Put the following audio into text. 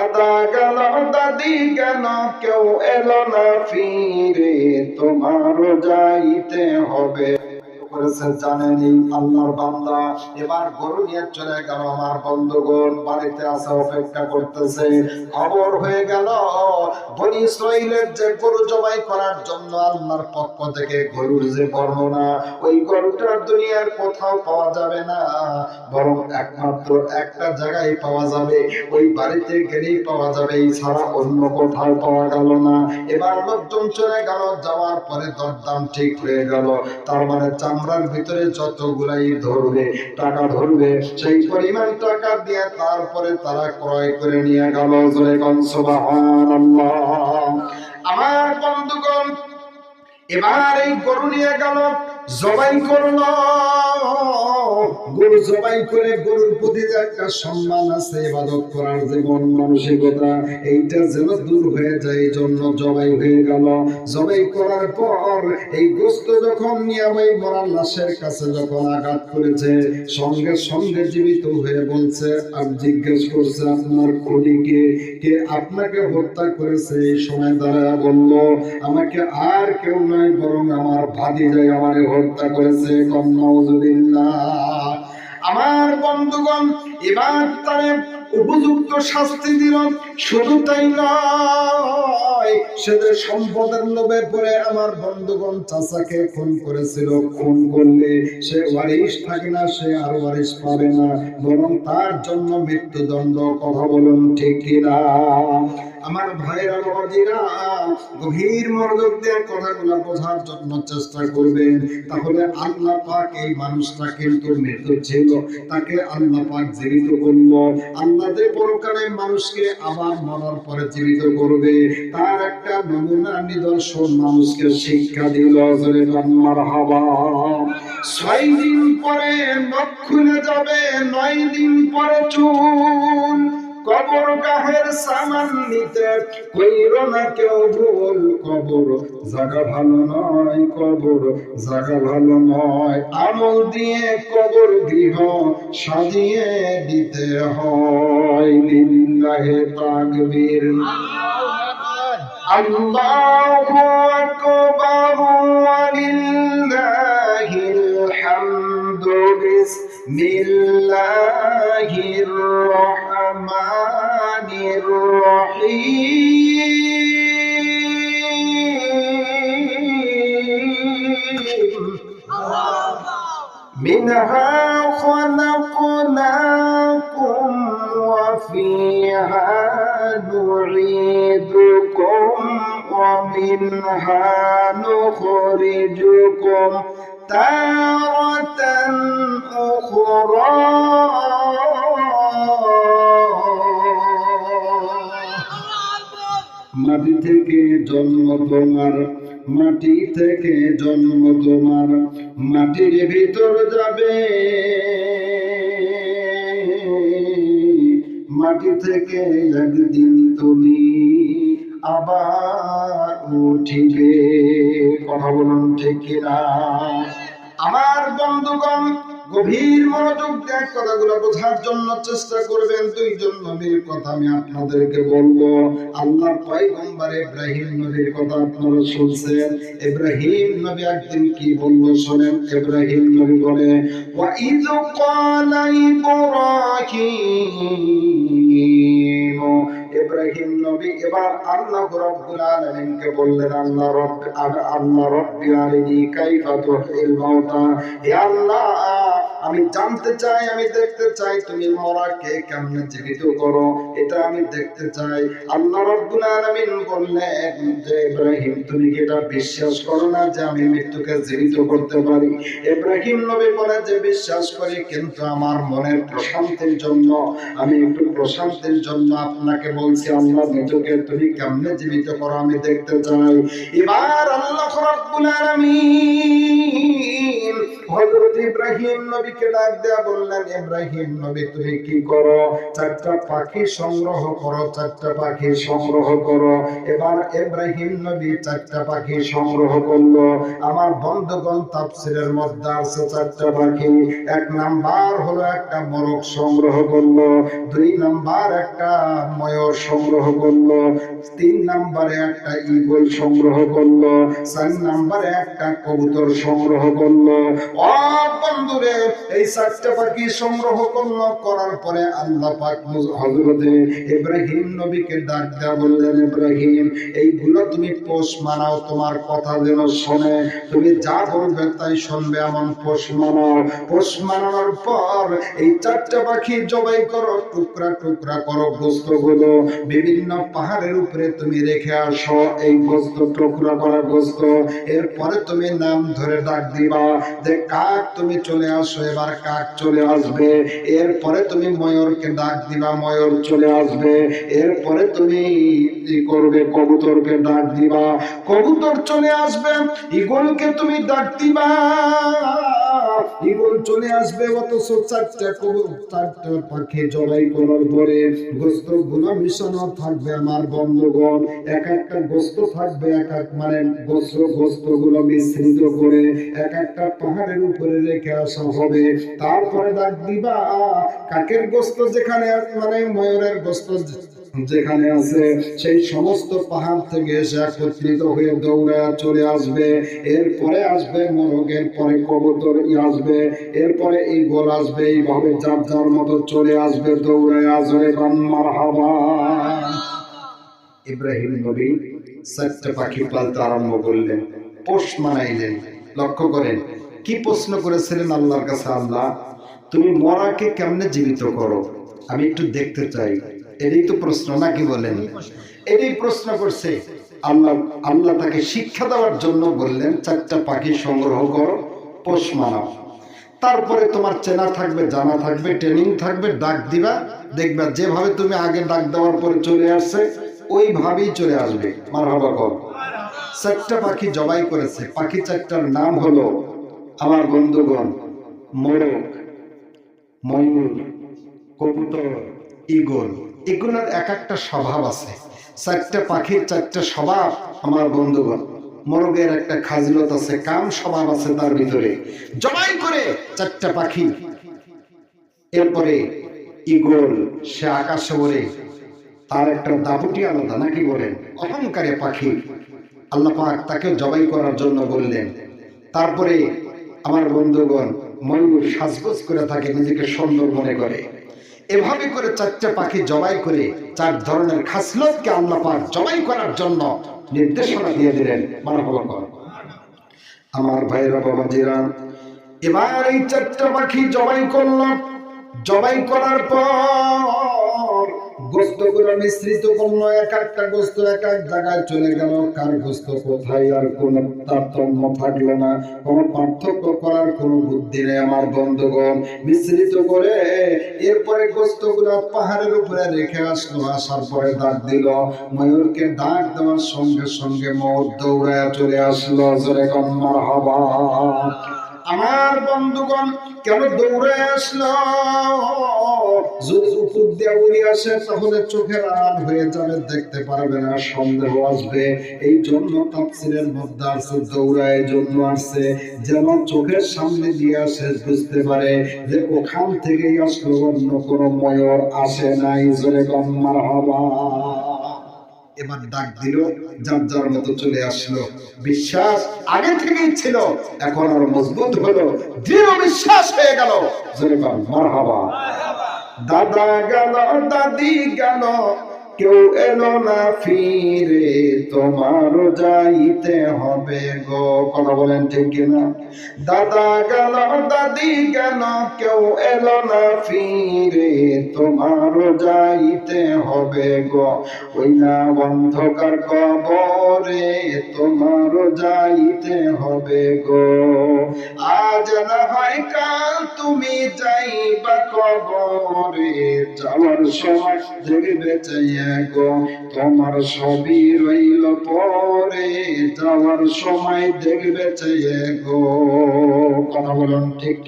দাদা গেল দাদি গেল কেউ এলো না ফিরে তোমারও যাইতে হবে। করেছে জানেনি আল্লাহর বান্দা। এবার গরু নিয়ে চলে গেল আমার বন্ধুগণ, বাড়িতে আসা অপেক্ষা করতেছে। খবর হয়ে গেল, বনি ইসরাইলের যে গরু জবাই করার জন্য আল্লাহর পক্ষ থেকে গরুর যে বর্ণনা, ওই গরুটা দুনিয়ার কোথাও পাওয়া যাবে না। বরং একমাত্র একটা জায়গায় পাওয়া যাবে, ওই বাড়িতে গেলেই পাওয়া যাবে এছাড়া অন্য কোথাও পাওয়া গেল না। এবার লোকজন চলে গেল, যাওয়ার পরে দরদাম ঠিক হয়ে গেল। তার মানে চামড়ার ভিতরে যতগুলাই ধরবে, টাকা ধরবে, সেই পরিমাণ টাকা দিয়ে তারপরে তারা ক্রয় করে নিয়ে গেল আমার বন্ধুগণ, এবার এই গরু নিয়ে গেল, জবাই করল। গরু জবাই করে গরুর প্রতি যে একটা সম্মান আছে, ইবাদত করার যে মন মানসিকতা, এইটা যেন দূর হয়ে যায় জন্য জবাই হয়ে গেল। জবাই করার পর এই গোস্ত যখন নিয়ে ওই মরার লাশের কাছে যখন আঘাত করেছে, সঙ্গে সঙ্গে জীবিত হয়ে বলছে আর জিজ্ঞেস করছে, আপনার খুনিকে কে? আপনাকে হত্যা করেছে? এই সময় দাঁড়া বলল, আমাকে আর কেউ নয়, বরং আমার ভাতি যায় আমারে হত্যা করেছে। কন্যাউজুবিল্লাহ আমার বন্ধুগণ, এবার তারে উপযুক্ত শাস্তি দিল শুধু তাই নয়, সে যে সম্পদের লোভে পড়ে আমার বন্ধুগণ চাচাকে খুন করেছিল, খুন করলে সে ওয়ারিশ থাকে না, সে আর ওয়ারিশ পাবে না। বরং তার জন্য মৃত্যুদণ্ড, কথা বলুন ঠিক কিনা? আমার ভাইরা বাবাজিরা গভীর মনোযোগ দিয়ে কথাগুলো বোঝার জন্য চেষ্টা করবেন। তাহলে আল্লাহ পাক এই মানুষটা কিন্তু মৃত ছিল। তাকে আল্লাহ পাক জীবিত করল। আল্লাহ যে পরকালে মানুষকে আবার মরার পরে জীবিত করবে, তার একটা নমুনা নিদর্শন মানুষকে শিক্ষা দিল আল্লাহর ছয় দিন পরে নখ খুলে যাবে, নয় দিন পরে চুল কবর গাহের সামান নিতে কইর না কেউ ভুল কবর। জায়গা ভালো নয় কবর জায়গা ভালো নয়। আমল দিয়ে কবর গৃহ সাজিয়ে দিতে হয়। লিল্লাহে তাকবীর। আল্লাহু আকবার, ওয়ালিল্লাহিল হামদু, বিসমিল্লাহির রহমানির منها خلقناكم وفيها نعيدكم ومنها نخرجكم تارة أخرى মাটি থেকে জন্ম তোমার মাটি থেকে জন্ম তোমার, মাটির ভিতর যাবে। মাটি থেকে একদিন তুমি আবার উঠিবে। কথা বলুন ঠিক কিনা? আমার বন্ধুগণ, গভীর মনোযোগ দিয়ে কথাগুলো বোঝার জন্য চেষ্টা করবেন। দুইজন নবীর কথা আমি আপনাদেরকে বলব। আল্লাহর পয়গম্বর ইব্রাহিম নবীর কথা আপনারা শুনছেন। ইব্রাহিম নবী একদিন কি বলল শোনেন? ইব্রাহিম নবী বলে, ওয়া ইয ক্বালা ইব্রাহিম। এবার আল্লাহ রাব্বুল বললেন আল্লাহ রব আল্লাহ রব্বি আরিনি কাইফা তুহিল মাউতা হে আল্লাহ আমি জানতে চাই, আমি দেখতে চাই, তুমি মরাকে কেমনে জীবিত করো? এটা আমি দেখতে চাই। আল্লাহ রাব্বুল আলামিন বললেন যে, ইব্রাহিম, তুমি কি এটা বিশ্বাস করো না যে আমি মৃত্যুকে জীবিত করতে পারি? ইব্রাহিম নবী বলে, যে বিশ্বাস করি, কিন্তু আমার মনের প্রশান্তির জন্য, আমি একটু প্রশান্তির জন্য আপনাকে বলছি, আল্লাহ মৃত্যুকে তুমি কেমনে জীবিত করো আমি দেখতে চাই। এবার আল্লাহ রাব্বুল আলামিন হযরত ইব্রাহিম নবী নবীকে ডাক দেয়া বললেন, ইব্রাহিম নবী, তুমি কি করো? চারটা পাখি সংগ্রহ করো, চারটা পাখি সংগ্রহ করো। এবার ইব্রাহিম নবী চারটা পাখি সংগ্রহ করল। আমার বন্ধুগণ তাফসিরের মধ্যে আছে চারটা পাখি। এক নাম্বার হলো একটা মোরগ সংগ্রহ করল, দুই নাম্বার একটা ময়ূর সংগ্রহ করল, তিন নাম্বারে একটা ঈগল সংগ্রহ করল, চার নাম্বারে একটা কবুতর সংগ্রহ করল। ও বন্ধুরে এই চারটা পাখি সংগ্রহ করল, করার পরে আল্লাহ পাক হযরতে ইব্রাহিম নবীকে ডাক দেয়া বললেন, ইব্রাহিম এইগুলো তুমি পোষ মানাও, তোমার কথা যেন শোনে। তুমি যা বলবে তাই শুনবে, এমন পোষ মানাও পোষ মানানোর পর এই চারটা পাখি জবাই করো, টুকরা টুকরা করো গোস্তগুলো বিভিন্ন পাহাড়ের উপরে তুমি রেখে আসো, এই গোস্ত, টুকরা করা গোস্ত। এরপরে তুমি নাম ধরে ডাক দিবা, যে কাক তুমি চলে আসো এবার কাক চলে আসবে। এরপরে তুমি ময়ূরকে ডাক দিবা, ময়ূর চলে আসবে। এরপরে তুমি করবে, কবুতরকে ডাক দিবা। কবুতর চলে আসবে, ইগলকে তুমি ডাক দিবা। ইগল চলে আসবে, অথচ চারটা কবুতর চারটা পাখি জবাই করার পরে গোস্তগুলো মিশানো থাকবে আমার বন্ধুগণ। এক একটা গোস্ত থাকবে, এক এক মানে গোস্ত গোস্তগুলো মিশ্রিত করে এক একটা পাহাড়ের উপরে রেখে আসা হবে। তারপরে ডাক দিবা, কাকের গোস্ত যেখানে মানে ময়ূরের গোস্ত যেখানে আছে সেই সমস্ত পাহাড় থেকে এসে একত্রিত হয়ে দৌড়ে চলে আসবে। এরপরে আসবে মোরগের পরে কবুতর আসবে। এরপরে এই গোল আসবে। এইভাবে যার যার মতো চলে আসবে দৌড়ে আসবে। বান্মার হাওয়া ইব্রাহিম নবী চারটা পাখি পালতে আরম্ভ করলেন। পোষ মানাইলেন। লক্ষ্য করেন, কি প্রশ্ন করেছিলেন আল্লাহর কাছে আল্লাহ? তুমি মরাকে কেমনে জীবিত করো? আমি একটু দেখতে চাই। এটাই তো প্রশ্ন, নাকি বলেন? এটাই প্রশ্ন করছে, আল্লাহ আল্লাহ তাকে শিক্ষা দেওয়ার জন্য বললেন, চারটা পাখি সংগ্রহ করো, পোষ মানাও। তারপরে তোমার চেনা থাকবে, জানা থাকবে ট্রেনিং থাকবে, ডাক দিবা, দেখবা যেভাবে তুমি আগে ডাক দেওয়ার পরে চলে আসছে, ওইভাবেই চলে আসবে। মার হবা কর। চারটা পাখি জবাই করেছে। পাখি চারটার নাম হলো, আমার বন্ধুগণ, মোরগ, ময়ূর, কবুতর ইগল এগুলোর এক একটা স্বভাব আছে। চারটা পাখির চারটা স্বভাব আমার বন্ধুগণ। মরগের একটা খাজলত আছে, কাম স্বভাব আছে তার ভিতরে। জবাই করে চারটা পাখি। এরপরে ইগল সে আকাশে ওড়ে। তার একটা দাবুটি আলাদা, নাকি বলেন? অহংকারে পাখি। আল্লাহ পাক তাকে জবাই করার জন্য বললেন। তারপরে আমার বন্ধুগণ ময়ূর সাজগোজ করে থাকে, নিজেকে সুন্দর মনে করে। এভাবে করে চারটে পাখি জবাই করে চার ধরনের খাসলতকে আল্লাহ পাক জবাই করার জন্য নির্দেশনা দিয়ে দিলেন। মানবলা কর আমার ভাইরা বাবাজিরা, এবার এই চারটে পাখি জবাই করল জবাই করার পর গোস্তগুলো মিশ্রিত করল, এক একটা গোস্ত এক এক জায়গায় চলে গেল। কার গোস্ত কোথায় আর কোন তারতম্য থাকল না। কোন পার্থক্য করার কোন বুদ্ধি নেই আমার বন্ধুগণ। মিশ্রিত করে এরপরে গোস্তগুলো পাহাড়ের উপরে রেখে আসলো, আসার পরে ডাক দিল। ময়ূরকে ডাক দেওয়ার সঙ্গে সঙ্গে ময়ূর দৌড়ায় চলে আসলো, জোরে কন্যার হবা। আমার বন্ধুগণ, কেন দৌড়ে আসলো? যদি উপর উড়ে আসে, তাহলে চোখের আড়াল হয়ে যাবে, দেখতে পারবে না, সন্দেহ আসবে। এই জন্য তাফসিরের মধ্যে দৌড়ায় জন্য আসছে যেন চোখের সামনে দিয়ে আসে, বুঝতে পারে যে ওখান থেকেই আসলো, অন্য কোনো ময়ূর আসে নাই। জোরে গম্মার হবা এবার ডাক দিল, যার যার মতো চলে আসলো। বিশ্বাস আগে থেকেই ছিল, এখন আর মজবুত হলো, দৃঢ় বিশ্বাস হয়ে গেল। দাদা গেল, দাদি গেল কেউ এলো না ফিরে তোমার যাইতে হবে গো। কথা বলেন ঠিক কিনা? দাদা গেল, দাদি গেল, কেউ এলো না ফিরে তোমার যাইতে হবে গো। ওই না অন্ধকার কবরে তোমার যাইতে হবে গো। আজ না হয় কাল তুমি যাইবা কবরে, যাওয়ার সময় দেখবে চাইয়া গো তোমার সবই রইল পরে যাওয়ার সময় দেখবে চেয়ে গো কথা বলুন ঠিক